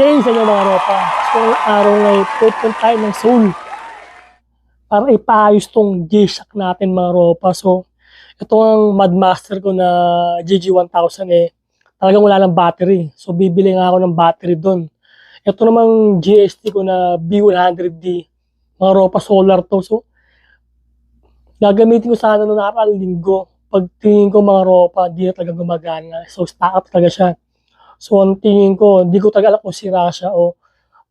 day sa inyo mga ropa. So, araw ngayon, pupunta tayo ng Seoul para ipaayos tong G-Shock natin mga ropa. So, ito ang Madmaster ko na GG1000 eh. Talagang wala ng battery. So, bibili nga ako ng battery doon. Ito namang GST ko na B100D. Mga ropa solar to. So, gagamitin ko sana noong nakaraang linggo. Pag tingin ko mga ropa, di na talaga gumagana. So, stock up talaga siya. So, ang tingin ko, hindi ko talaga alam kung sira siya o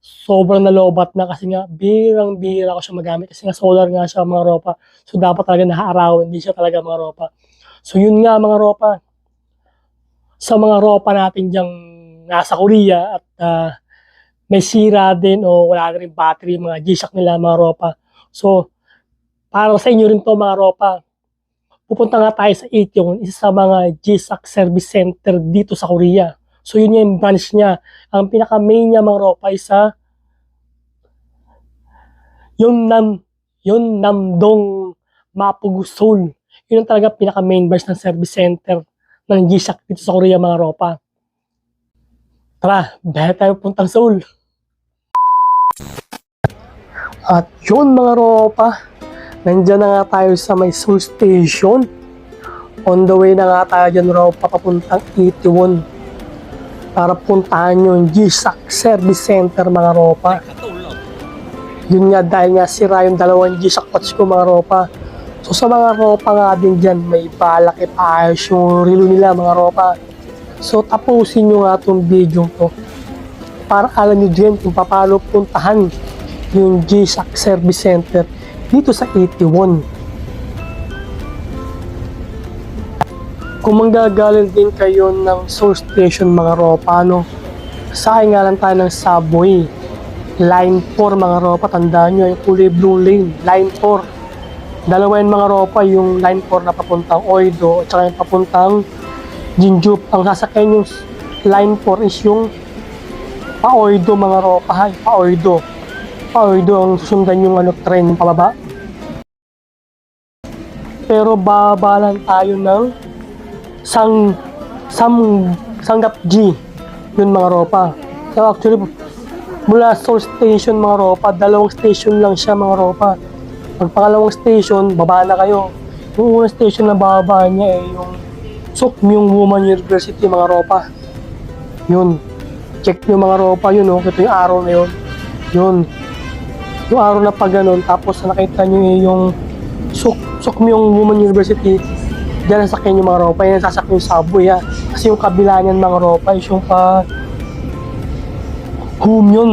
sobrang nalobat na kasi nga birang-bira ko siya magamit kasi nga solar nga siya mga ropa. So, dapat talaga nakaarawan, hindi siya talaga mga ropa. So, yun nga mga ropa. Sa mga ropa natin diyang nasa Korea at ah, may sira din o wala na rin battery, mga G-Shock nila mga ropa. So, para sa inyo rin to mga ropa, pupunta nga tayo sa Iteon, isa sa mga G-Shock service center dito sa Korea. So yun yung branch niya. Ang pinaka-main niya mga ropa ay sa yung nam yung Namdong Mapugu Seoul. Yun ang talaga pinaka-main branch ng service center ng G-Shock dito sa Korea mga ropa. Tara, dahil tayo puntang Seoul. At yun mga ropa, nandyan na nga tayo sa may Seoul Station. On the way na nga tayo dyan ropa papuntang Itaewon para puntahan yung G-Shock Service Center mga ropa. Yun nga dahil nga sira yung dalawang G-Shock watch ko mga ropa. So sa mga ropa nga din dyan, may balak ipaayos yung relo nila mga ropa. So tapusin nyo nga itong video to para alam nyo din kung paano puntahan yung G-Shock Service Center dito sa 81. Kung manggagaling din kayo ng Seoul Station mga ropa, no? Sakay nga lang tayo ng subway. Line 4 mga ropa, tandaan nyo, yung kulay blue lane, line 4. Dalawa yung mga ropa, yung line 4 na papuntang Oido, at saka yung papuntang Jinjup. Ang sasakyan yung line 4 is yung pa-Oido mga ropa, hay, pa-Oido. Pa-Oido ang susundan yung ano, train pababa. Pero bababa lang tayo ng sang sam sanggap G yun mga ropa. So actually mula Seoul Station mga ropa dalawang station lang siya mga ropa. Pag pangalawang station baba na kayo. Yung unang station na bababa niya eh yung Sukmyong Woman University mga ropa. Yun. Check nyo mga ropa yun oh. Ito yung araw na yun. Yun. Yung araw na pag ganun tapos nakita nyo eh, yung Suk Sukmyong Woman University Diyan sasakyan yung mga ropa, yan sasakyan yung subway ha. Kasi yung kabila niyan mga ropa is yung pa home yun.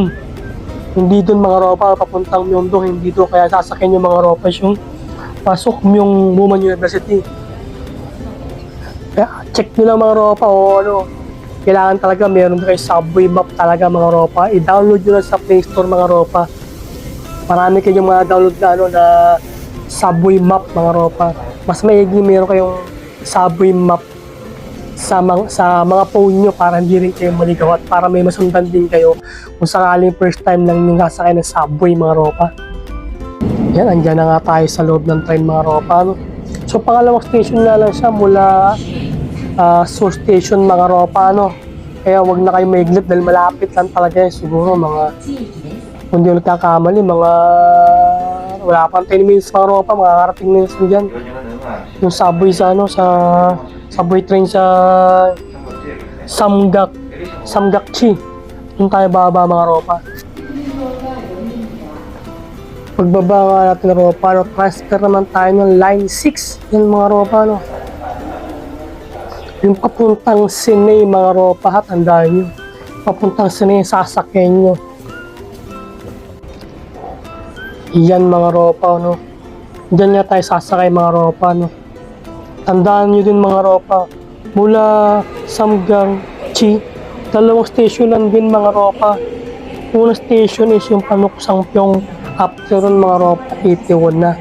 Hindi doon mga ropa, papuntang Myeongdong, hindi doon. Kaya sasakyan yung mga ropa is yung pasok yung Woman University. Kaya check nyo lang mga ropa o ano, kailangan talaga meron kayo subway map talaga mga ropa. I-download nyo lang sa Play Store mga ropa. Marami kayong mga download na ano na subway map mga ropa. Mas maigi meron kayong subway map sa mga, sa mga phone nyo para hindi rin kayo maligaw at para may masundan din kayo kung sakaling first time lang yung nasakay ng subway mga ropa. Yan, andyan na nga tayo sa loob ng train mga ropa. So pangalawang station na lang siya mula uh, Seoul Station mga ropa. No? Kaya wag na kayo maiglit dahil malapit lang talaga yan. Siguro mga kung di nagkakamali, mga wala pang 10 minutes mga ropa, makakarating na yun dyan. Yung subway sa ano, sa subway train sa Samgak, Samgakchi. Doon tayo bababa mga ropa. Pagbaba nga natin ng ropa, no, transfer naman tayo ng line 6. Yan mga ropa, no. Yung papuntang Sinay mga ropa, ha, tandaan nyo. Papuntang Sinay, sasakyan nyo. Yan mga ropa, no. Diyan nga tayo sasakay mga ropa, no. Tandaan nyo din mga ropa, mula Samgang Chi, dalawang station lang din mga ropa. Unang station is yung Panuksang Pyong, after nun mga ropa, 81 na.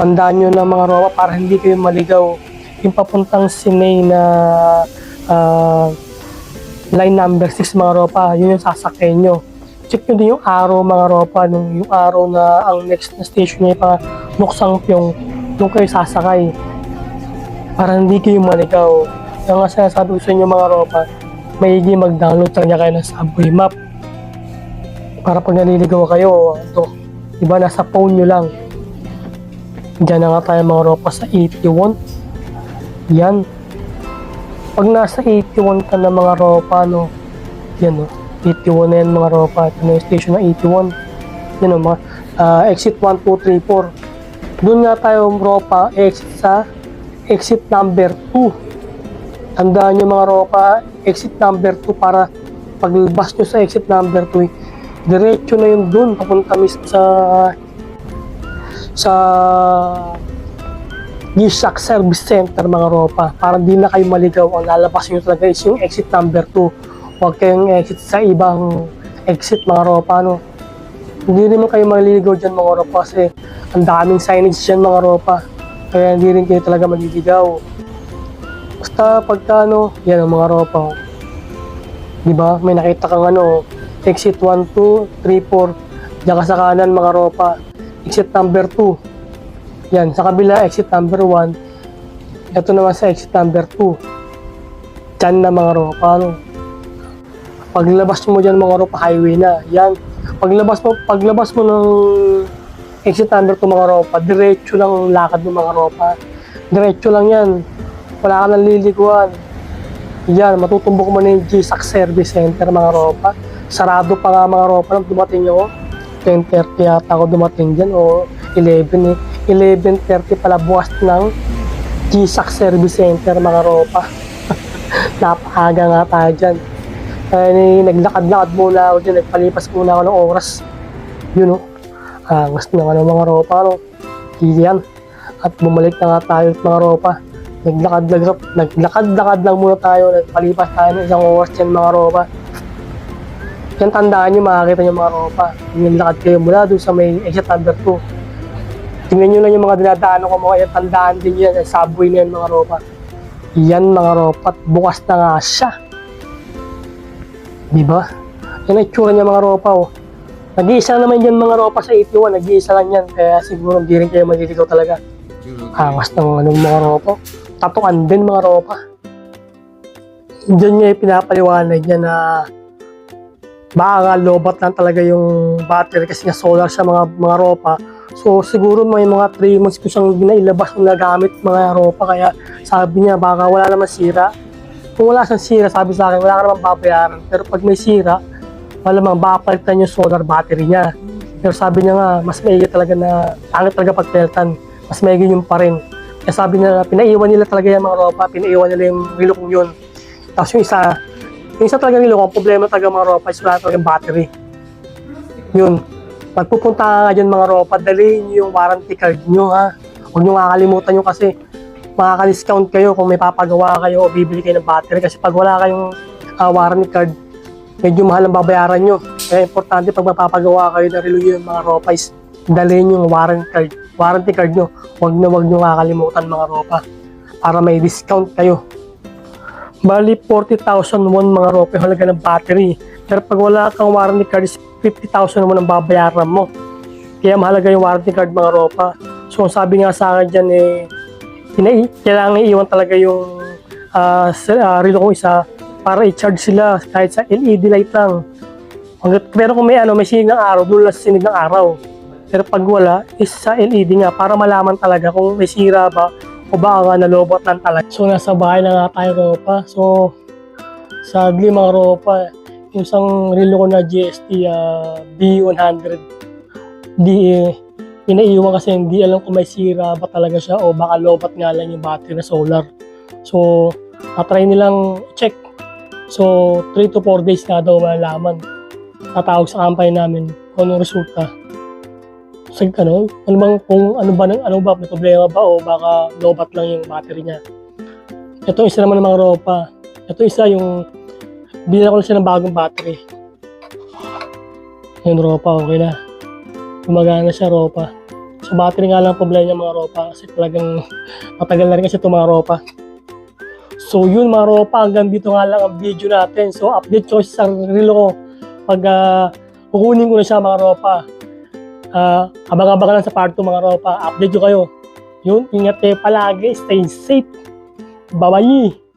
Tandaan nyo na mga ropa para hindi kayo maligaw. Yung papuntang Sinay na ah, line number 6 mga ropa, yun yung sasakay nyo check nyo din yung araw mga ropa, nung yung araw na ang next na station niya pa Nuksang Pyong, nung kayo sasakay. Para hindi kayo maligaw. Yung nga sinasabi ko sa inyo mga ropa, maigi mag-download talaga kayo ng subway map. Para pag naliligaw kayo, ito, iba nasa phone nyo lang. Diyan na nga tayo mga ropa sa 81. Yan. Pag nasa 81 ka na mga ropa, no, yan o, 81 na yan mga ropa. Ito na yung station ng 81. Yan o, mga, ah, exit 1, 2, 3, 4. Doon nga tayo ropa, exit sa exit number 2. Tandaan nyo mga ropa, exit number 2 para paglabas nyo sa exit number 2, diretso na yun dun, papunta mismo sa sa G-Shock Service Center mga ropa para di na kayo maligaw ang lalabas nyo talaga is yung exit number 2 huwag kayong exit sa ibang exit mga ropa no hindi naman kayo maliligaw dyan mga ropa kasi ang daming signage dyan mga ropa kaya hindi rin kayo talaga maliligaw basta pagka ano yan ang mga ropa oh. di ba may nakita kang ano exit 1, 2, 3, 4 diyan ka sa kanan mga ropa exit number 2 yan, sa kabila, exit number 1. Ito naman sa exit number 2. Diyan na mga ropa, ano. Paglabas mo dyan mga ropa, highway na. Yan. Paglabas mo, paglabas mo ng exit number 2 mga ropa, diretso lang ang lakad ng mga ropa. Diretso lang yan. Wala ka nang liliguan. Yan, matutumbok mo na yung GSAC Service Center mga ropa. Sarado pa nga mga ropa nang dumating ako. 10.30 yata ako dumating dyan o 11 eh. 11.30 pala bukas ng GSAC Service Center mga ropa. Napaaga nga tayo dyan. Ni, naglakad-lakad muna ako dyan, nagpalipas muna ako ng oras. Yun o. Angas na nga ng mga ropa. No? Iyan. At bumalik na nga tayo mga ropa. Naglakad-lakad naglakad-lakad lang muna tayo, nagpalipas tayo ng isang oras dyan mga ropa. Yan tandaan nyo, makakita nyo mga ropa. Yung lakad kayo mula doon sa may exit number 2. Tingnan nyo lang yung mga dinadaanan ko mga yan. Tandaan din yan. Subway na yan mga ropa. Yan mga ropa. At bukas na nga siya. Di ba? Yan ang itsura niya mga ropa. Oh. Nag-iisa naman yan mga ropa sa 81. Nag-iisa lang yan. Kaya siguro hindi rin kayo maliligaw talaga. Angas ng anong mga ropa. Tatuan din mga ropa. Diyan niya pinapaliwanag niya na baka lobat lang talaga yung battery kasi nga solar sa mga mga ropa. So siguro may mga 3 months ko siyang ginailabas ng nagamit mga ropa kaya sabi niya baka wala naman sira. Kung wala siyang sira, sabi sa akin, wala ka naman babayaran. Pero pag may sira, malamang papalitan yung solar battery niya. Pero sabi niya nga, mas maigi talaga na, pangit talaga pagpeltan. Mas maigi yung pa rin. Kaya sabi niya, pinaiwan nila talaga yung mga ropa, pinaiwan nila yung rilokong yun. Tapos yung isa, yung isa talaga nila, ang problema talaga mga ropa is wala talagang battery. Yun. Pag pupunta ka nga dyan mga ropa, dalhin yung warranty card nyo ha. Huwag nyo kakalimutan nyo kasi makaka-discount kayo kung may papagawa kayo o bibili kayo ng battery. Kasi pag wala kayong ah, warranty card, medyo mahal ang babayaran nyo. Kaya importante pag mapapagawa kayo ng relo yung mga ropa is dalhin yung warranty card, warranty card nyo. Huwag na huwag nyo kakalimutan mga ropa para may discount kayo. Bali, 40,000 won mga yung halaga ng battery. Pero pag wala kang warranty card, is 50,000 won ang babayaran mo. Kaya mahalaga yung warranty card mga ropa. So, ang sabi nga sa akin dyan eh, pinai kailangan iiwan talaga yung uh, relo kong isa para i-charge sila kahit sa LED light lang. Hanggat, pero kung may ano, may sinig ng araw, doon lang sinig ng araw. Pero pag wala, is sa LED nga para malaman talaga kung may sira ba o baka nga nalobot lang talaga. So nasa bahay na nga tayo ropa. So sadly mga ropa, yung isang relo ko na GST ah, B100 di pinaiwan kasi hindi alam kung may sira ba talaga siya o baka lobat nga lang yung battery na solar. So, natry nilang check. So, 3 to 4 days nga daw malalaman. Tatawag sa company namin kung anong resulta. Sa ano, ano bang kung ano ba ano ba may problema ba o baka lobat lang yung battery niya. Ito isa naman ng mga ropa. Ito isa yung binila ko lang siya ng bagong battery. Yung ropa, okay na. Gumagana siya ropa. Sa battery nga lang problema niya mga ropa kasi talagang matagal na rin kasi itong mga ropa. So yun mga ropa, hanggang dito nga lang ang video natin. So update ko sa relo ko pag uh, kukunin ko na siya mga ropa. Uh, abang-abang lang sa part 2 mga ropa. Update ko kayo. Yun, ingat kayo palagi. Stay safe. Bye-bye.